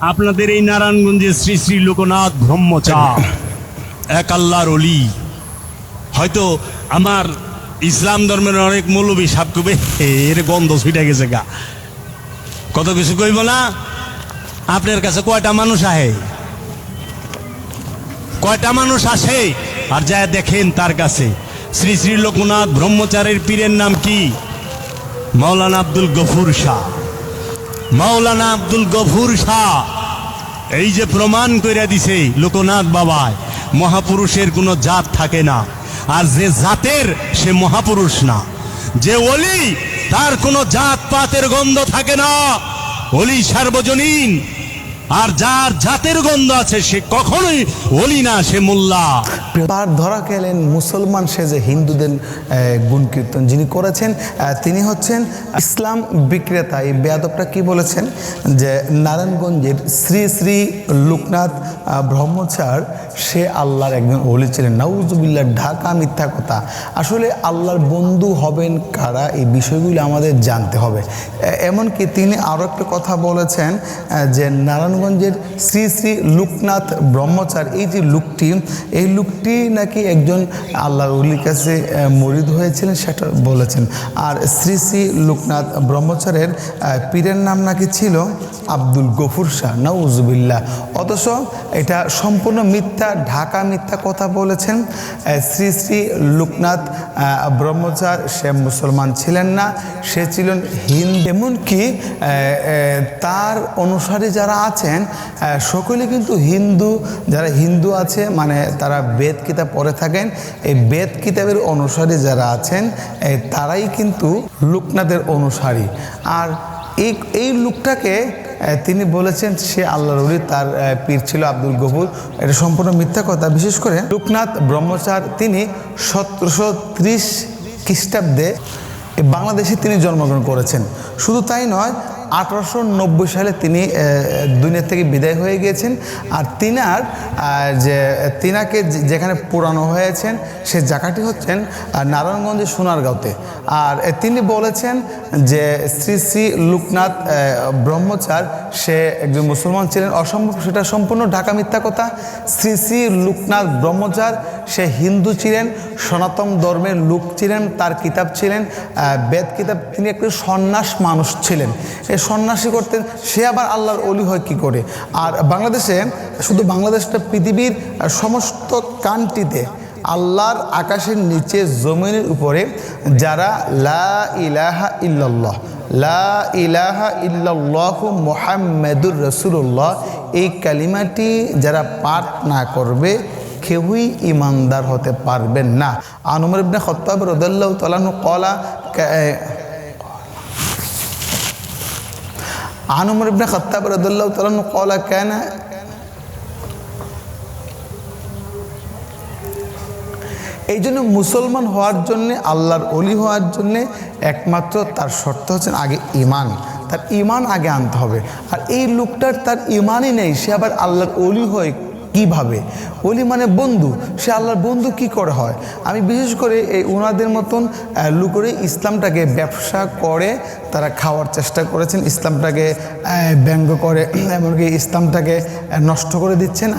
আপনাদের এই নারায়ণগঞ্জের শ্রী শ্রী লোকনাথ ব্রহ্মচার। এক আল্লাহর অলি হয়তো আমার ইসলাম ধর্মের অনেক মৌলবী সাপ কবে, এর গন্ধ ছুটে গেছে গা। কত কিছু কইব না? আপনার কাছে কয়টা মানুষ আহে? কয়টা মানুষ আসে? আর যা দেখেন তার কাছে। শ্রী শ্রী লোকনাথ ব্রহ্মচারীর পীরের নাম কি? মাওলানা আব্দুল গফুর শাহ। মাওলানা আব্দুল গফুর শাহ। এই যে প্রমাণ করে দিছে, লোকনাথ বাবায় মহাপুরুষের কোনো জাত থাকে না। আর যে জাতের, সে মহাপুরুষ না। যে অলি তার কোনো জাত পাতের গন্ধ থাকে না। অলি সার্বজনীন আর যার জাতের গন্ধ আছে, সে কখনোই অলি না, সে মোল্লা। বার ধরা গেলেন মুসলমান সেজে হিন্দুদের গুণ কীর্তন যিনি করেছেন তিনি হচ্ছেন ইসলাম বিক্রেতা। এই বেয়াদবটা কি বলেছেন? যে নারায়ণগঞ্জের শ্রী শ্রী লোকনাথ ব্রহ্মচার, সে আল্লাহর একজন ওলি ছিলেন। নাউজুবিল্লাহ, ঢাকা মিথ্যা কথা। আসলে আল্লাহর বন্ধু হবেন কারা? এই বিষয়গুলি আমাদের জানতে হবে। এমনকি তিনি আরও একটা কথা বলেছেন যে যে নারায়ণগঞ্জের শ্রী শ্রী লোকনাথ ব্রহ্মচার। এই যে লোকটি, এই লোকটি নাকি একজন আল্লাহ উলির কাছে মরিদ হয়েছিলেন, সেটা বলেছেন। আর শ্রী শ্রী লোকনাথ ব্রহ্মচারের পীরের নাম নাকি ছিল আব্দুল গফুর শাহ, নউজুবিল্লাহ। অথচ এটা সম্পূর্ণ মিথ্যা, ঢাকা মিথ্যা কথা বলেছেন। শ্রী শ্রী লোকনাথ ব্রহ্মচার, সে মুসলমান ছিলেন না, সে ছিলেন হিন্দু। এমনকি তার অনুসারী যারা আছেন সকলে কিন্তু হিন্দু, যারা হিন্দু আছে মানে তারা বেদ কিতাব পড়ে থাকেন, এই বেদ কিতাবের অনুসারী যারা আছেন তারাই কিন্তু লোকনাথের অনুসারী। আর এই এই লোকটাকে তিনি বলেছেন সে আল্লাহর অলি তার পীর ছিল আব্দুল গফুর। এটা সম্পূর্ণ মিথ্যা কথা। বিশেষ করে লোকনাথ ব্রহ্মচার, তিনি সতেরোশো ত্রিশ খ্রিস্টাব্দে বাংলাদেশে তিনি জন্মগ্রহণ করেছেন। শুধু তাই নয় আঠারোশো নব্বই সালে তিনি দুনিয়া থেকে বিদায় হয়ে গিয়েছেন। আর তিনার যে, তিনাকে যেখানে পুরানো হয়েছেন, সে জায়গাটি হচ্ছেন নারায়ণগঞ্জের সোনারগাঁওতে। আর তিনি বলেছেন যে, শ্রী শ্রী লোকনাথ ব্রহ্মচার, সে একজন মুসলমান ছিলেন। অসম্ভব, সেটা সম্পূর্ণ ঢাকা মিথ্যা কথা। শ্রী শ্রী লোকনাথ ব্রহ্মচার, সে হিন্দু ছিলেন, সনাতন ধর্মের লোক ছিলেন, তার কিতাব ছিলেন বেদ কিতাব। তিনি একটু সন্ন্যাস মানুষ ছিলেন। এই সন্ন্যাসী করতেন সে আবার আল্লাহর অলি হয় কি করে? আর বাংলাদেশে শুধু বাংলাদেশটা, পৃথিবীর সমস্ত কান্ট্রিতে আল্লাহর আকাশের নিচে জমিনের উপরে যারা লা ইলাহা ইল্লাল্লাহ, লা ইলাহা ইল্লাল্লাহ মোহাম্মদুর রসুল্লাহ এই কালিমাটি যারা পাঠ না করবে, কেউই ইমানদার হতে পারবেন না। আনুমর ইবনে খত্তাব রদাল্লাহ তালাহু কলা আনুমর ইবনে খত্তাব রদাল্লাহ তালাহু কলা কেন এই জন্য মুসলমান হওয়ার জন্যে, আল্লাহর অলি হওয়ার জন্যে একমাত্র তার শর্ত হচ্ছেন আগে ইমান তার ইমান আগে আনতে হবে। আর এই লোকটার তার ইমানই নেই, সে আবার আল্লাহর অলি হয় কীভাবে? অলি মানে বন্ধু। সে আল্লাহর বন্ধু কি করে হয়? আমি বিশেষ করে এই ওনাদের মতন লুকরে ইসলামটাকে ব্যবসা করে, তারা খাওয়ার চেষ্টা করেছেন, ইসলামটাকে ব্যঙ্গ করে, এমনকি ইসলামটাকে নষ্ট করে দিচ্ছেন।